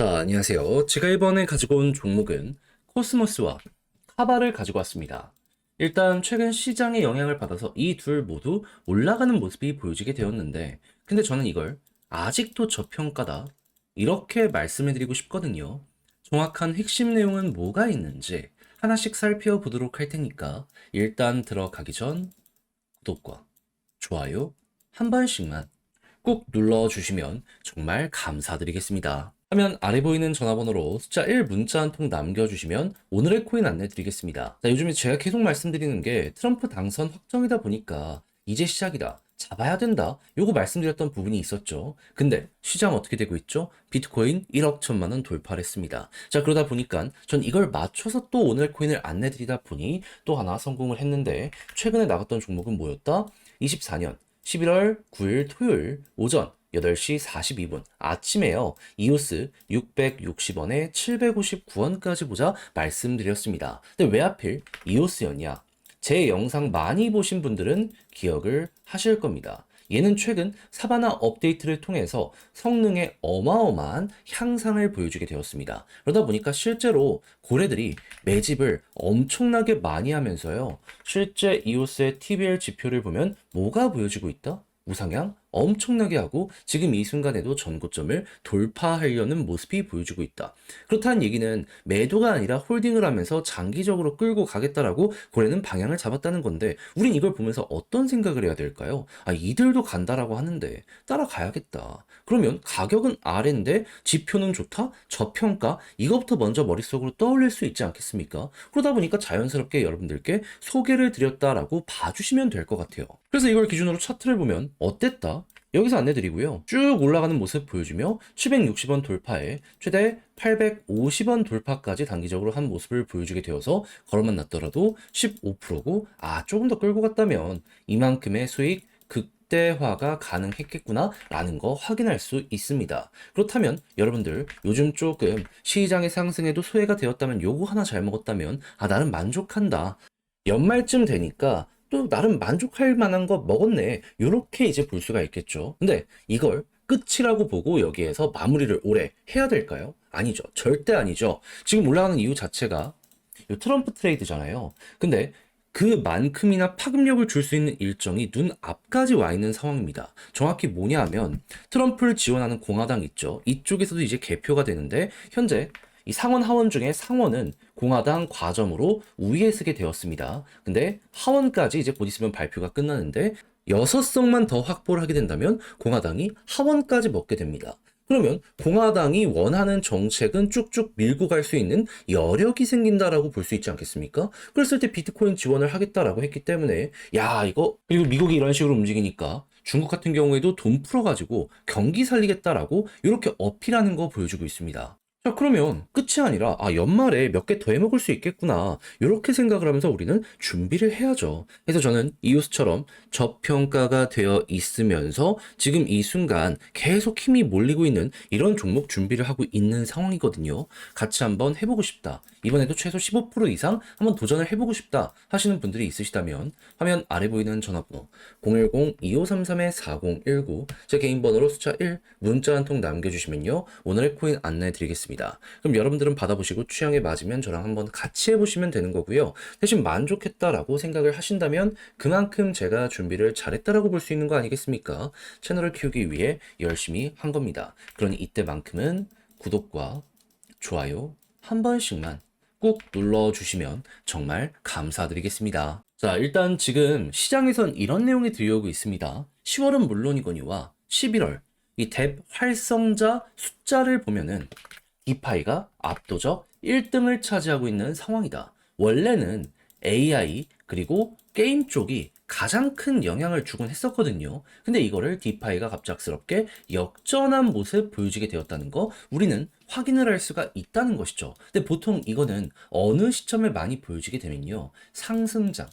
자, 안녕하세요. 제가 이번에 가지고 온 종목은 코스모스와 카바를 가지고 왔습니다. 일단 최근 시장의 영향을 받아서 이 둘 모두 올라가는 모습이 보여지게 되었는데, 근데 저는 이걸 아직도 저평가다. 이렇게 말씀해 드리고 싶거든요. 정확한 핵심 내용은 뭐가 있는지 하나씩 살펴보도록 할 테니까 일단 들어가기 전 구독과 좋아요 한 번씩만 꼭 눌러주시면 정말 감사드리겠습니다. 화면 아래 보이는 전화번호로 숫자 1 문자 한 통 남겨주시면 오늘의 코인 안내 드리겠습니다. 자, 요즘에 제가 계속 말씀드리는 게 트럼프 당선 확정이다 보니까 이제 시작이다. 잡아야 된다. 요거 말씀드렸던 부분이 있었죠. 근데 시장 어떻게 되고 있죠? 비트코인 1억 천만 원 돌파를 했습니다. 자, 그러다 보니까 전 이걸 맞춰서 또 오늘 코인을 안내 드리다 보니 또 하나 성공을 했는데 최근에 나갔던 종목은 뭐였다? 24년 11월 9일 토요일 오전 8시 42분 아침에요. 이오스 660원에 759원까지 보자 말씀드렸습니다. 근데 왜 하필 이오스였냐? 제 영상 많이 보신 분들은 기억을 하실 겁니다. 얘는 최근 사바나 업데이트를 통해서 성능의 어마어마한 향상을 보여주게 되었습니다. 그러다 보니까 실제로 고래들이 매집을 엄청나게 많이 하면서요. 실제 이오스의 TBL 지표를 보면 뭐가 보여지고 있다? 우상향 엄청나게 하고 지금 이 순간에도 전고점을 돌파하려는 모습이 보여주고 있다. 그렇다는 얘기는 매도가 아니라 홀딩을 하면서 장기적으로 끌고 가겠다라고 고래는 방향을 잡았다는 건데 우린 이걸 보면서 어떤 생각을 해야 될까요? 아 이들도 간다라고 하는데 따라가야겠다. 그러면 가격은 아래인데 지표는 좋다? 저평가? 이것부터 먼저 머릿속으로 떠올릴 수 있지 않겠습니까? 그러다 보니까 자연스럽게 여러분들께 소개를 드렸다라고 봐주시면 될 것 같아요. 그래서 이걸 기준으로 차트를 보면 어땠다? 여기서 안내드리고요. 쭉 올라가는 모습 보여주며 760원 돌파에 최대 850원 돌파까지 단기적으로 한 모습을 보여주게 되어서 걸어만 났더라도 15%고 아 조금 더 끌고 갔다면 이만큼의 수익 극대화가 가능했겠구나 라는 거 확인할 수 있습니다. 그렇다면 여러분들 요즘 조금 시장의 상승에도 소외가 되었다면 요거 하나 잘 먹었다면 아 나는 만족한다. 연말쯤 되니까 또 나름 만족할 만한 거 먹었네. 요렇게 이제 볼 수가 있겠죠. 근데 이걸 끝이라고 보고 여기에서 마무리를 오래 해야 될까요? 아니죠. 절대 아니죠. 지금 올라가는 이유 자체가 요 트럼프 트레이드잖아요. 근데 그만큼이나 파급력을 줄 수 있는 일정이 눈 앞까지 와 있는 상황입니다. 정확히 뭐냐 하면 트럼프를 지원하는 공화당 있죠. 이쪽에서도 이제 개표가 되는데 현재 이 상원 하원 중에 상원은 공화당 과점으로 우위에 서게 되었습니다. 근데 하원까지 이제 곧 있으면 발표가 끝나는데 여섯 석만 더 확보를 하게 된다면 공화당이 하원까지 먹게 됩니다. 그러면 공화당이 원하는 정책은 쭉쭉 밀고 갈 수 있는 여력이 생긴다라고 볼 수 있지 않겠습니까? 그랬을 때 비트코인 지원을 하겠다라고 했기 때문에 야 이거 그리고 미국이 이런 식으로 움직이니까 중국 같은 경우에도 돈 풀어가지고 경기 살리겠다라고 이렇게 어필하는 거 보여주고 있습니다. 자, 그러면 끝이 아니라, 아, 연말에 몇 개 더 해먹을 수 있겠구나. 이렇게 생각을 하면서 우리는 준비를 해야죠. 그래서 저는 이웃처럼 저평가가 되어 있으면서 지금 이 순간 계속 힘이 몰리고 있는 이런 종목 준비를 하고 있는 상황이거든요. 같이 한번 해보고 싶다. 이번에도 최소 15% 이상 한번 도전을 해보고 싶다 하시는 분들이 있으시다면 화면 아래 보이는 전화번호 010-2533-4019 제 개인 번호로 숫자 1 문자 한 통 남겨주시면요. 오늘의 코인 안내해 드리겠습니다. 그럼 여러분들은 받아보시고 취향에 맞으면 저랑 한번 같이 해보시면 되는 거고요. 대신 만족했다라고 생각을 하신다면 그만큼 제가 준비를 잘했다라고 볼 수 있는 거 아니겠습니까? 채널을 키우기 위해 열심히 한 겁니다. 그러니 이때만큼은 구독과 좋아요 한 번씩만 꼭 눌러주시면 정말 감사드리겠습니다. 자, 일단 지금 시장에선 이런 내용이 들려오고 있습니다. 10월은 물론이거니와 11월 이뎁 활성자 숫자를 보면은 디파이가 압도적 1등을 차지하고 있는 상황이다. 원래는 AI 그리고 게임 쪽이 가장 큰 영향을 주곤 했었거든요. 근데 이거를 디파이가 갑작스럽게 역전한 모습 보여주게 되었다는 거 우리는 확인을 할 수가 있다는 것이죠. 근데 보통 이거는 어느 시점에 많이 보여지게 되면요. 상승장.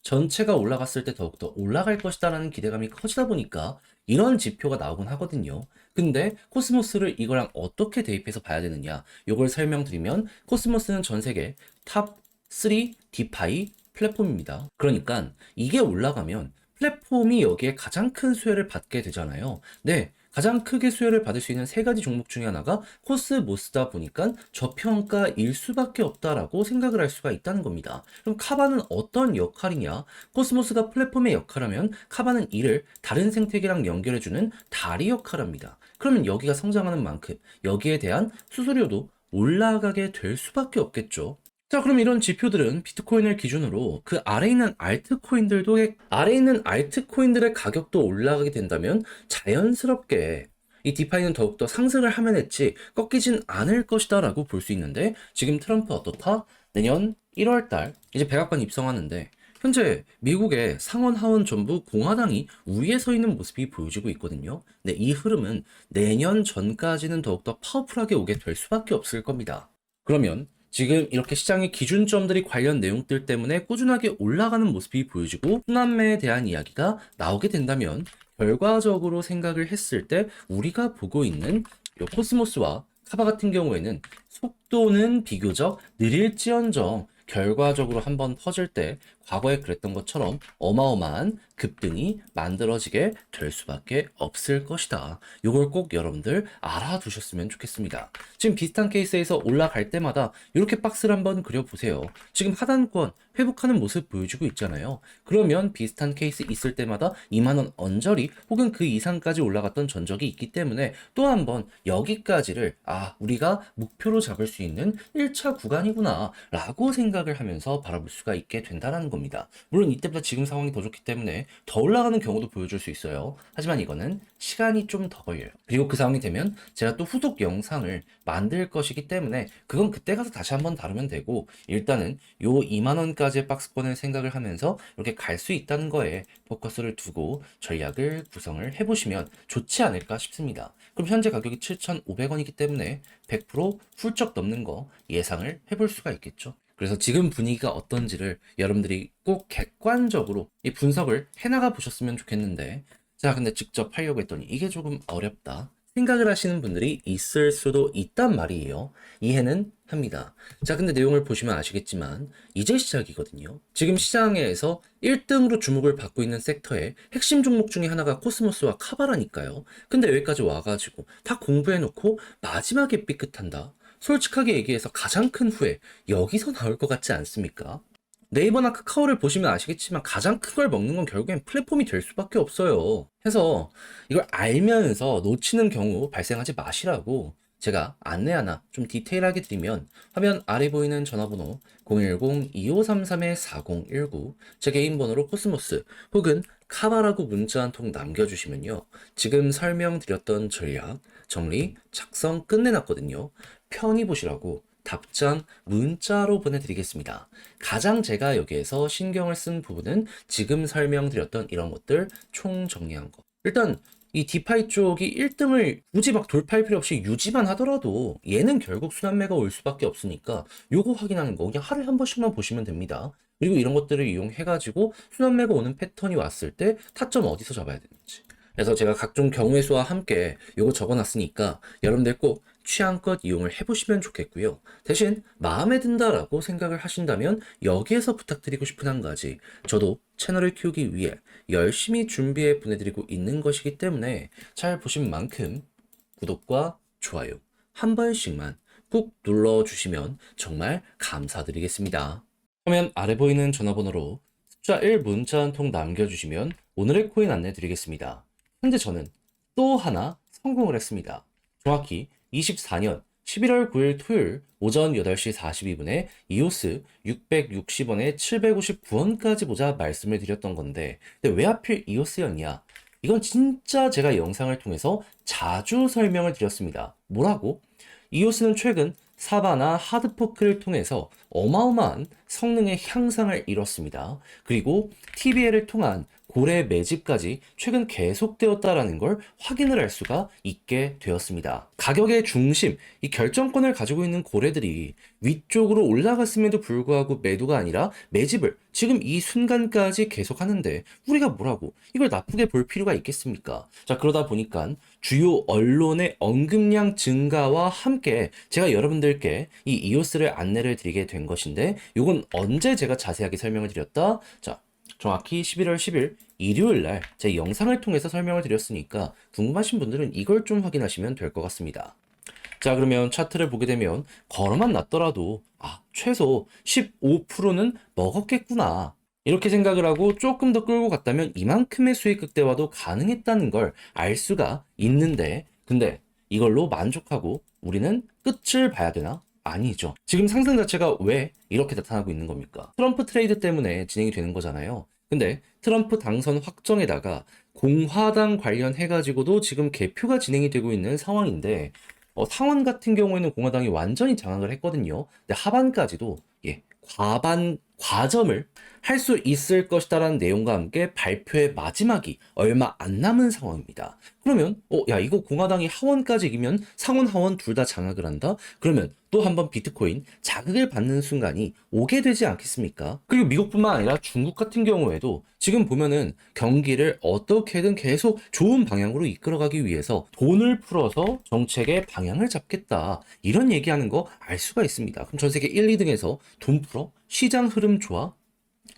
전체가 올라갔을 때 더욱더 올라갈 것이다라는 기대감이 커지다 보니까 이런 지표가 나오곤 하거든요. 근데 코스모스를 이거랑 어떻게 대입해서 봐야 되느냐? 이걸 설명드리면 코스모스는 전 세계 탑3 디파이 플랫폼입니다. 그러니까 이게 올라가면 플랫폼이 여기에 가장 큰 수혜를 받게 되잖아요. 네, 가장 크게 수혜를 받을 수 있는 세 가지 종목 중에 하나가 코스모스다 보니까 저평가일 수밖에 없다라고 생각을 할 수가 있다는 겁니다. 그럼 카바는 어떤 역할이냐? 코스모스가 플랫폼의 역할하면 카바는 이를 다른 생태계랑 연결해주는 다리 역할합니다. 그러면 여기가 성장하는 만큼 여기에 대한 수수료도 올라가게 될 수밖에 없겠죠. 자, 그럼 이런 지표들은 비트코인을 기준으로 그 아래에 있는 알트코인들도 아래에 있는 알트코인들의 가격도 올라가게 된다면 자연스럽게 이 디파이는 더욱더 상승을 하면 했지 꺾이진 않을 것이다 라고 볼 수 있는데 지금 트럼프 어떻다? 내년 1월 달 이제 백악관 입성하는데 현재 미국의 상원 하원 전부 공화당이 우위에 서 있는 모습이 보여지고 있거든요. 근데 이 흐름은 내년 전까지는 더욱더 파워풀하게 오게 될 수밖에 없을 겁니다. 그러면 지금 이렇게 시장의 기준점들이 관련 내용들 때문에 꾸준하게 올라가는 모습이 보여지고 순환매에 대한 이야기가 나오게 된다면 결과적으로 생각을 했을 때 우리가 보고 있는 요 코스모스와 카바 같은 경우에는 속도는 비교적 느릴지언정 결과적으로 한번 터질 때 과거에 그랬던 것처럼 어마어마한 급등이 만들어지게 될 수밖에 없을 것이다. 이걸 꼭 여러분들 알아두셨으면 좋겠습니다. 지금 비슷한 케이스에서 올라갈 때마다 이렇게 박스를 한번 그려보세요. 지금 하단권 회복하는 모습 보여주고 있잖아요. 그러면 비슷한 케이스 있을 때마다 2만원 언저리 혹은 그 이상까지 올라갔던 전적이 있기 때문에 또 한 번 여기까지를 아 우리가 목표로 잡을 수 있는 1차 구간이구나 라고 생각을 하면서 바라볼 수가 있게 된다는 겁니다. 물론 이때보다 지금 상황이 더 좋기 때문에 더 올라가는 경우도 보여줄 수 있어요. 하지만 이거는 시간이 좀 더 걸려요. 그리고 그 상황이 되면 제가 또 후속 영상을 만들 것이기 때문에 그건 그때 가서 다시 한번 다루면 되고 일단은 요 2만원까지의 박스권을 생각을 하면서 이렇게 갈 수 있다는 거에 포커스를 두고 전략을 구성을 해보시면 좋지 않을까 싶습니다. 그럼 현재 가격이 7,500원이기 때문에 100% 훌쩍 넘는 거 예상을 해볼 수가 있겠죠. 그래서 지금 분위기가 어떤지를 여러분들이 꼭 객관적으로 이 분석을 해나가 보셨으면 좋겠는데, 자, 근데 직접 하려고 했더니 이게 조금 어렵다. 생각을 하시는 분들이 있을 수도 있단 말이에요. 이해는 합니다. 자, 근데 내용을 보시면 아시겠지만, 이제 시작이거든요. 지금 시장에서 1등으로 주목을 받고 있는 섹터의 핵심 종목 중에 하나가 코스모스와 카바라니까요. 근데 여기까지 와가지고 다 공부해놓고 마지막에 삐끗한다. 솔직하게 얘기해서 가장 큰 후회, 여기서 나올 것 같지 않습니까? 네이버나 카카오를 보시면 아시겠지만 가장 큰 걸 먹는 건 결국엔 플랫폼이 될 수밖에 없어요. 해서 이걸 알면서 놓치는 경우 발생하지 마시라고 제가 안내 하나 좀 디테일하게 드리면 화면 아래 보이는 전화번호 010-2533-4019 제 개인 번호로 코스모스 혹은 카바라고 문자 한 통 남겨주시면요. 지금 설명드렸던 전략 정리 작성 끝내놨거든요. 편히 보시라고 답장 문자로 보내드리겠습니다. 가장 제가 여기에서 신경을 쓴 부분은 지금 설명드렸던 이런 것들 총 정리한 거. 일단 이 디파이 쪽이 1등을 굳이 막 돌파할 필요 없이 유지만 하더라도 얘는 결국 순환매가 올 수밖에 없으니까 요거 확인하는 거 그냥 하루에 한 번씩만 보시면 됩니다. 그리고 이런 것들을 이용해가지고 순환매가 오는 패턴이 왔을 때 타점 어디서 잡아야 되는지. 그래서 제가 각종 경우의 수와 함께 요거 적어놨으니까 여러분들 꼭 취향껏 이용을 해보시면 좋겠고요. 대신 마음에 든다라고 생각을 하신다면 여기에서 부탁드리고 싶은 한 가지. 저도 채널을 키우기 위해 열심히 준비해 보내드리고 있는 것이기 때문에 잘 보신 만큼 구독과 좋아요 한 번씩만 꾹 눌러주시면 정말 감사드리겠습니다. 화면 아래 보이는 전화번호로 숫자 1 문자 한 통 남겨주시면 오늘의 코인 안내 드리겠습니다. 현재 저는 또 하나 성공을 했습니다. 정확히 24년 11월 9일 토요일 오전 8시 42분에 이오스 660원에 759원까지 보자 말씀을 드렸던 건데 근데 왜 하필 이오스였냐? 이건 진짜 제가 영상을 통해서 자주 설명을 드렸습니다. 뭐라고? 이오스는 최근 사바나 하드포크를 통해서 어마어마한 성능의 향상을 이뤘습니다. 그리고 TBL을 통한 고래 매집까지 최근 계속되었다라는 걸 확인을 할 수가 있게 되었습니다. 가격의 중심, 이 결정권을 가지고 있는 고래들이 위쪽으로 올라갔음에도 불구하고 매도가 아니라 매집을 지금 이 순간까지 계속 하는데 우리가 뭐라고 이걸 나쁘게 볼 필요가 있겠습니까? 자 그러다 보니까 주요 언론의 언급량 증가와 함께 제가 여러분들께 이 이오스를 안내를 드리게 된 것인데 이건 언제 제가 자세하게 설명을 드렸다? 자 정확히 11월 10일 일요일 날 제 영상을 통해서 설명을 드렸으니까 궁금하신 분들은 이걸 좀 확인하시면 될 것 같습니다. 자, 그러면 차트를 보게 되면 걸어만 놨더라도 아, 최소 15%는 먹었겠구나. 이렇게 생각을 하고 조금 더 끌고 갔다면 이만큼의 수익 극대화도 가능했다는 걸 알 수가 있는데, 근데 이걸로 만족하고 우리는 끝을 봐야 되나? 아니죠. 지금 상승 자체가 왜 이렇게 나타나고 있는 겁니까? 트럼프 트레이드 때문에 진행이 되는 거잖아요. 근데 트럼프 당선 확정에다가 공화당 관련해가지고도 지금 개표가 진행이 되고 있는 상황인데, 어, 상원 같은 경우에는 공화당이 완전히 장악을 했거든요. 근데 하반까지도 예, 과반 과점을 할 수 있을 것이다라는 내용과 함께 발표의 마지막이 얼마 안 남은 상황입니다. 그러면 어, 야 이거 공화당이 하원까지 이기면 상원 하원 둘 다 장악을 한다? 그러면 또 한번 비트코인 자극을 받는 순간이 오게 되지 않겠습니까? 그리고 미국뿐만 아니라 중국 같은 경우에도 지금 보면은 경기를 어떻게든 계속 좋은 방향으로 이끌어가기 위해서 돈을 풀어서 정책의 방향을 잡겠다. 이런 얘기하는 거 알 수가 있습니다. 그럼 전 세계 1, 2등에서 돈 풀어? 시장 흐름 좋아?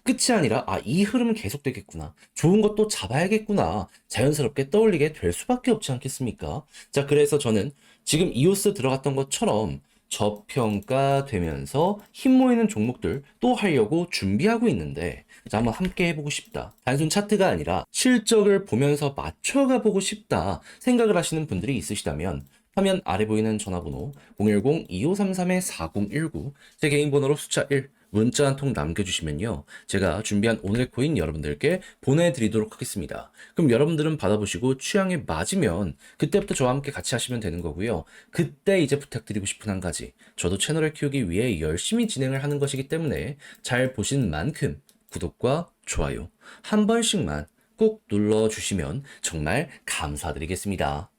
끝이 아니라 아 이 흐름은 계속되겠구나. 좋은 것도 잡아야겠구나. 자연스럽게 떠올리게 될 수밖에 없지 않겠습니까? 자 그래서 저는 지금 이오스 들어갔던 것처럼 저평가되면서 힘 모이는 종목들 또 하려고 준비하고 있는데 자 한번 함께 해보고 싶다. 단순 차트가 아니라 실적을 보면서 맞춰가 보고 싶다 생각을 하시는 분들이 있으시다면 화면 아래 보이는 전화번호 010-2533-4019 제 개인 번호로 숫자 1 문자 한 통 남겨주시면요. 제가 준비한 오늘의 코인 여러분들께 보내드리도록 하겠습니다. 그럼 여러분들은 받아보시고 취향에 맞으면 그때부터 저와 함께 같이 하시면 되는 거고요. 그때 이제 부탁드리고 싶은 한 가지. 저도 채널을 키우기 위해 열심히 진행을 하는 것이기 때문에 잘 보신 만큼 구독과 좋아요 한 번씩만 꼭 눌러주시면 정말 감사드리겠습니다.